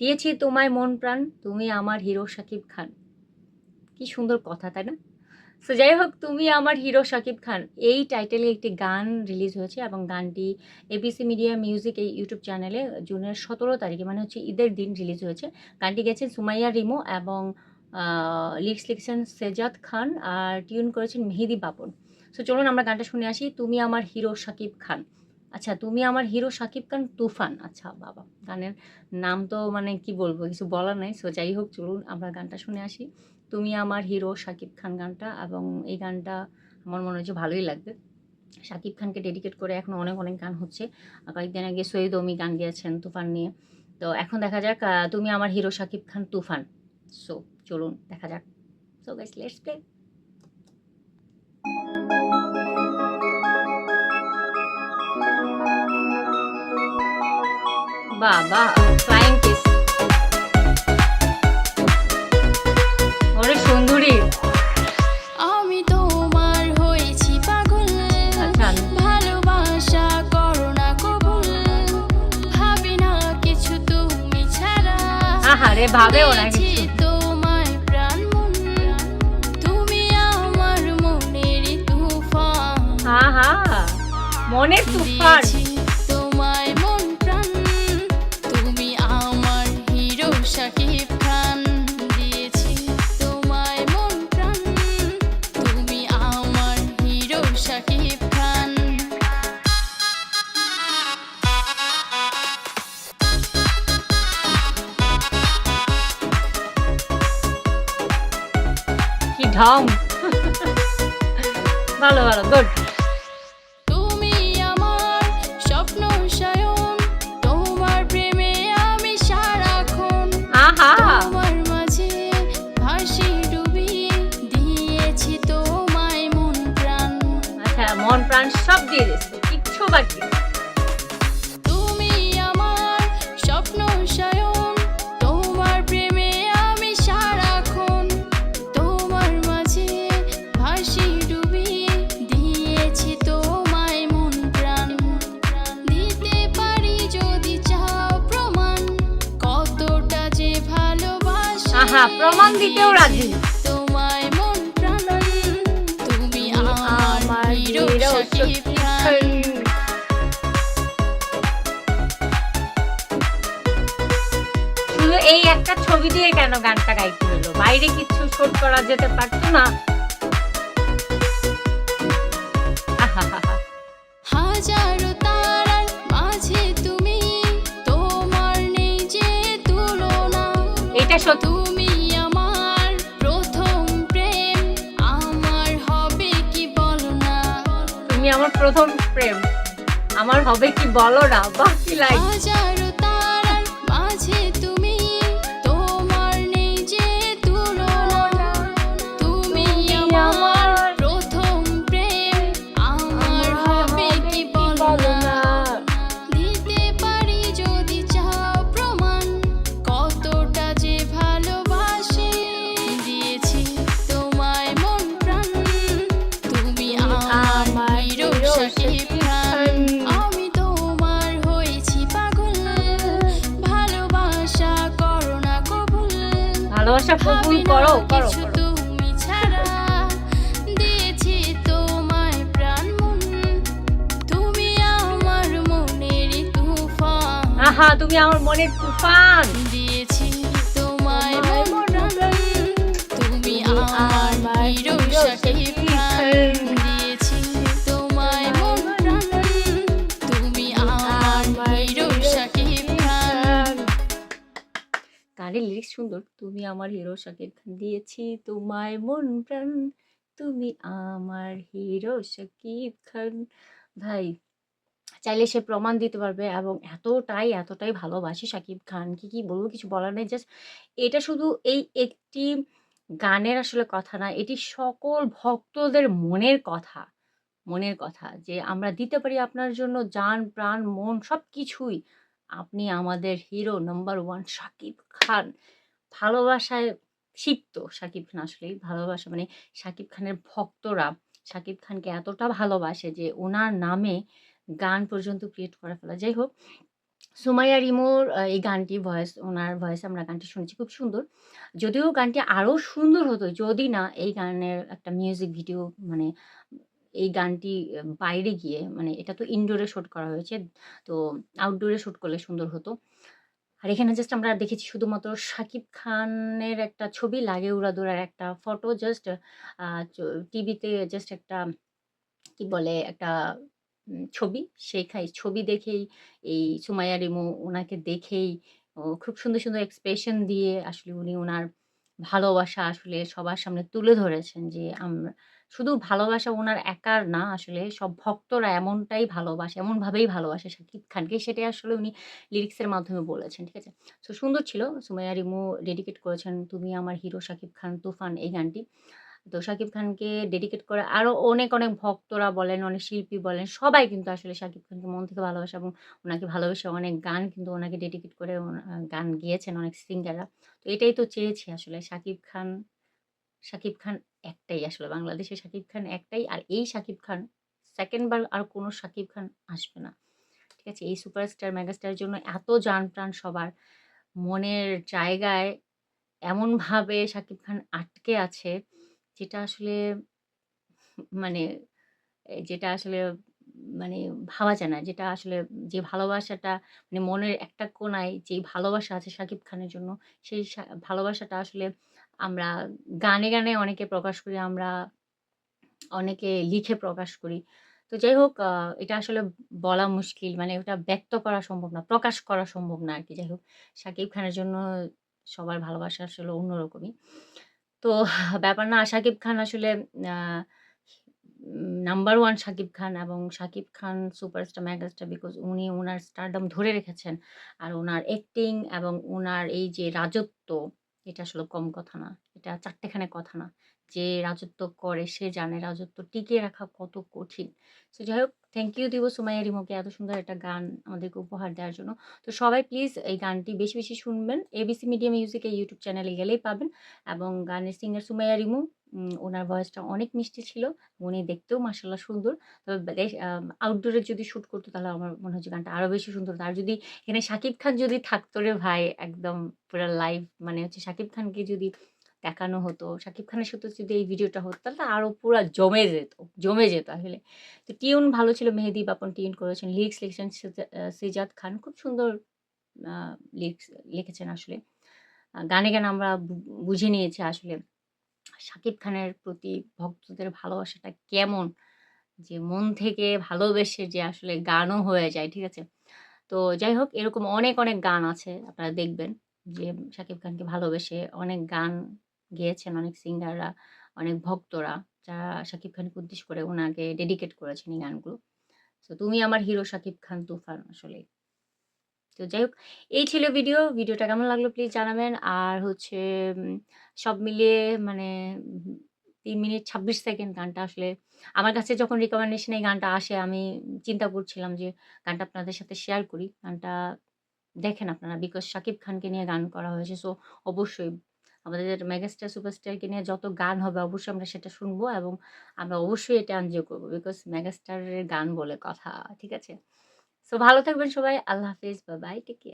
দিয়েছি তোমায় মন প্রাণ, তুমি আমার হিরো শাকিব খান। কি সুন্দর কথা, তাই না? সো যাই হোক, তুমি আমার হিরো শাকিব খান। এই টাইটেলে একটি গান রিলিজ হয়েছে এবং গানটি এবিসি মিডিয়া মিউজিক এই ইউটিউব চ্যানেলে জুনের সতেরো তারিখে মানে হচ্ছে ঈদের দিন রিলিজ হয়েছে। গানটি গেছেন সুমাইয়া রিমো এবং লিরিক্স লিখছেন সেজাদ খান আর টিউন করেছেন মেহেদি বাপন। সো চলুন আমরা গানটা শুনে আসি। তুমি আমার হিরো শাকিব খান। আচ্ছা তুমি আমার হিরো শাকিব খান তুফান। আচ্ছা বাবা, গানের নাম তো মানে কি বলব, কিছু বলার নাই। সো যাই হোক, চলুন, আমরা গানটা শুনে আসি। তুমি আমার হিরো শাকিব খান গানটা এবং এই গানটা আমার মনে হচ্ছে ভালোই লাগবে। শাকিব খানকে ডেডিকেট করে এখন অনেক অনেক গান হচ্ছে। কয়েকদিন আগে সৈয়দ অমি গান গিয়েছেন তুফান নিয়ে। তো এখন দেখা যাক তুমি আমার হিরো শাকিব খান তুফান। সো চলুন, দেখা যাক। সো গাইস লেটস প্লে বাবা ফ্লাইং কিস ওরে সুন্দরী। আমি তোমার হয়েছি পাগল। আচ্ছা। ভালোবাসা করো না কবুল। ভাবি না কিছু তুমি ছাড়া। আহারে ভাবেও না কিছু। মন। মনের তুফান। কি ভালো ভালো গুড তুমি আমার স্বপ্ন সায়ন তোমার প্রেমে আমি সারাক্ষণ। আহা। তোমার মাঝে ভাসি ডুবি দিয়েছি তোমায় মন প্রাণ। আচ্ছা মন প্রাণ সব দিয়ে দিচ্ছে কিচ্ছু বাকি আহা প্রমাণ দিতেও রাজি। তোমায় মন প্রাণ তুমি আমার হিরো শুধু এই একটা ছবি দিয়ে কেন গানটা গাইতে হলো? বাইরে কিছু শুট করা যেতে পারতো না। আহাহাহা। হাজারো তারার মাঝে তুমি তোমার নেই যে তুলনা। এটা সত্যি। আমার প্রথম প্রেম। আমার হবে কি বলো না? বাকি লাইক ভালোবাসা কবুল করো করো তুমি ছাড়া। দিয়েছি তোমায় প্রাণ তুমি আমার মনের তুফান। আহা তুমি আমার মনের তুফান। দিয়েছি তোমায় তুমি আমার হিরো গানের লিরিক্স সুন্দর। তুমি আমার হিরো শাকিব খান, দিয়েছি তোমায় মন প্রাণ। তুমি আমার হিরো শাকিব খান। ভাই, চাইলে সে প্রমাণ দিতে পারবে এবং এতটাই এতটাই ভালোবাসি শাকিব খান। কি কি বলব, কিছু বলার নেই। জাস্ট এটা শুধু এই একটি গানের আসলে কথা না, এটি সকল ভক্তদের মনের কথা। মনের কথা যে আমরা দিতে পারি আপনার জন্য, যান, প্রাণ, মন সব কিছুই আপনি আমাদের hero number one Shakib Khan. ভালোবাসায় ক্ষিপ্ত শাকিব খান আসলেই। ভালোবাসা মানে শাকিব খানের ভক্তরা। শাকিব খানকে এতটা ভালোবাসে যে ওনার নামে গান পর্যন্ত ক্রিয়েট করে ফেলা। যাই হোক, সুমাইয়া রিমোর এই গানটি ভয়েস ওনার ভয়েসে আমরা গানটি শুনেছি, খুব সুন্দর। যদিও গানটি আরও সুন্দর হতো, যদি না এই গানের একটা মিউজিক ভিডিও মানে এই গানটি বাইরে গিয়ে মানে এটা তো ইনডোরে শুট করা হয়েছে। তো আউটডোরে শুট করলে সুন্দর হতো। আর এখানে জাস্ট আমরা দেখেছি শুধুমাত্র শাকিব খানের একটা ছবি, লাগে উড়াদুরার একটা ফটো জাস্ট টিভিতে জাস্ট একটা কি বলে একটা ছবি। সেখাই ছবি দেখেই এই সুমাইয়া রিমু ওনাকে দেখেই খুব সুন্দর, সুন্দর এক্সপ্রেশন দিয়ে আসলে উনি ওনার ভালোবাসা আসলে সবার সামনে তুলে ধরেছেন যে আমরা শুধু ভালোবাসা ওনার একার না আসলে সব ভক্তরা এমনটাই ভালোবাসে, এমনভাবেই ভালোবাসে শাকিব খানকে সেটাই আসলে উনি লিরিক্সের মাধ্যমে বলেছেন। ঠিক আছে? সো সুন্দর ছিল। সুমাইয়া রিমু ডেডিকেট করেছেন 'তুমি আমার হিরো শাকিব খান তুফান' এই গানটি। তো শাকিব খানকে ডেডিকেট করে আরও অনেক, অনেক ভক্তরা বলেন, অনেক শিল্পী বলেন সবাই কিন্তু আসলে শাকিব খানকে মন থেকে ভালোবাসে এবং ওনাকে ভালোবেসে অনেক গান কিন্তু ওনাকে ডেডিকেট করে গান গেয়েছেন অনেক সিঙ্গাররা। তো এটাই তো চেয়েছি আসলে শাকিব খান শাকিব খান একটাই আসলে বাংলাদেশে শাকিব খান একটাই। আর এই শাকিব খান 2nd বার আর কোনো শাকিব খান আসবে না। ঠিক আছে? এই সুপারস্টার মেগাস্টারের জন্য এত যান প্রাণ সবার মনের জায়গায় এমনভাবে শাকিব খান আটকে আছে, যেটা আসলে মানে যেটা আসলে মানে ভাবা যায় না। যেটা আসলে যে ভালোবাসাটা মানে মনের একটা কোণায় যেই ভালোবাসা আছে শাকিব খানের জন্য সেই ভালোবাসাটা আসলে আমরা গানে, গানে অনেকে প্রকাশ করি, আমরা অনেকে লিখে প্রকাশ করি। তো যাই হোক এটা আসলে বলা মুশকিল মানে ওটা ব্যক্ত করা সম্ভব না, প্রকাশ করা সম্ভব না আর কি যাই হোক শাকিব খানের জন্য সবার ভালোবাসা আসলে অন্যরকমই। তো ব্যাপার না শাকিব খান আসলে নাম্বার ওয়ান শাকিব খান এবং Shakib Khan superstar megastar because উনি ওনার স্টারডম ধরে রেখেছেন। আর ওনার অ্যাক্টিং এবং ওনার এই যে রাজত্ব এটা আসলে কম কথা না। এটা চারটেখানে কথা না। যে রাজত্ব করে সে জানে রাজত্ব টিকিয়ে রাখা কত কঠিন। সো যাই হোক থ্যাংক ইউ দিব সুমাইয়া রিমুকে এত সুন্দর একটা গান আমাদেরকে উপহার দেওয়ার জন্য। তো সবাই প্লিজ এই গানটি বেশি, বেশি শুনবেন। এবিসি মিডিয়া মিউজিক এই ইউটিউব চ্যানেলে গেলেই পাবেন এবং গানের সিঙ্গার সুমাইয়া রিমু উনার ভয়েসটা অনেক মিষ্টি ছিল। উনি দেখতেও মাশাআল্লাহ সুন্দর। তবে আউটডোরে যদি শুট করতো তাহলে আমার মনে হচ্ছে গানটা আরও বেশি সুন্দর। আর যদি এখানে শাকিব খান যদি থাকতো রে ভাই একদম পুরো লাইভ মানে হচ্ছে শাকিব খানকে যদি দেখানো হতো, শাকিব খানের সাথে যদি এই ভিডিওটা হতো তাহলে আরও পুরো জমে যেত, জমে যেত আসলে। তো টিউন ভালো ছিল মেহেদি বাপন টিউন করেছেন। লিরিক্স লিখেছেন সিজা আ সিজাত খান। খুব সুন্দর লিরিক্স লিখেছেন আসলে। গানে, গানে আমরা বুঝে নিয়েছি আসলে শাকিব খানের প্রতি ভক্তদের ভালোবাসাটা কেমন? যে মন থেকে ভালোবেসে যে আসলে গানও হয়ে যায়। ঠিক আছে? তো যাই হোক এরকম অনেক, অনেক গান আছে আপনারা দেখবেন যে শাকিব খানকে ভালোবেসে অনেক গান গেয়েছেন অনেক সিঙ্গাররা, অনেক ভক্তরা যারা শাকিব খানকে উদ্দেশ্য করে ওনাকে ডেডিকেট করেছেন এই গানগুলো। তো তুমি আমার হিরো শাকিব খান তুফান আসলেই। তো যাই হোক, এই ছিল ভিডিও। ভিডিওটা কেমন লাগল প্লিজ জানাবেন। আর হচ্ছে সব মিলিয়ে মানে তিন মিনিট ২৬ সেকেন্ড গানটা আসলে আমার কাছে যখন রিকমেন্ডেশন এই গানটা আসে, আমি চিন্তা করছিলাম যে গানটা আপনাদের সাথে শেয়ার করি। গানটা দেখেন আপনারা বিকজ শাকিব খানকে নিয়ে গান করা হয়েছে। সো অবশ্যই আমাদের মেগাস্টার সুপারস্টারকে নিয়ে যত গান হবে, অবশ্যই আমরা সেটা শুনব এবং আমরা অবশ্যই এটা এনজয় করব বিকজ মেগাস্টারের গান বলে কথা। ঠিক আছে? সো ভালো থাকবেন সবাই। আল্লাহ হাফিজ বাই বাই। Take care.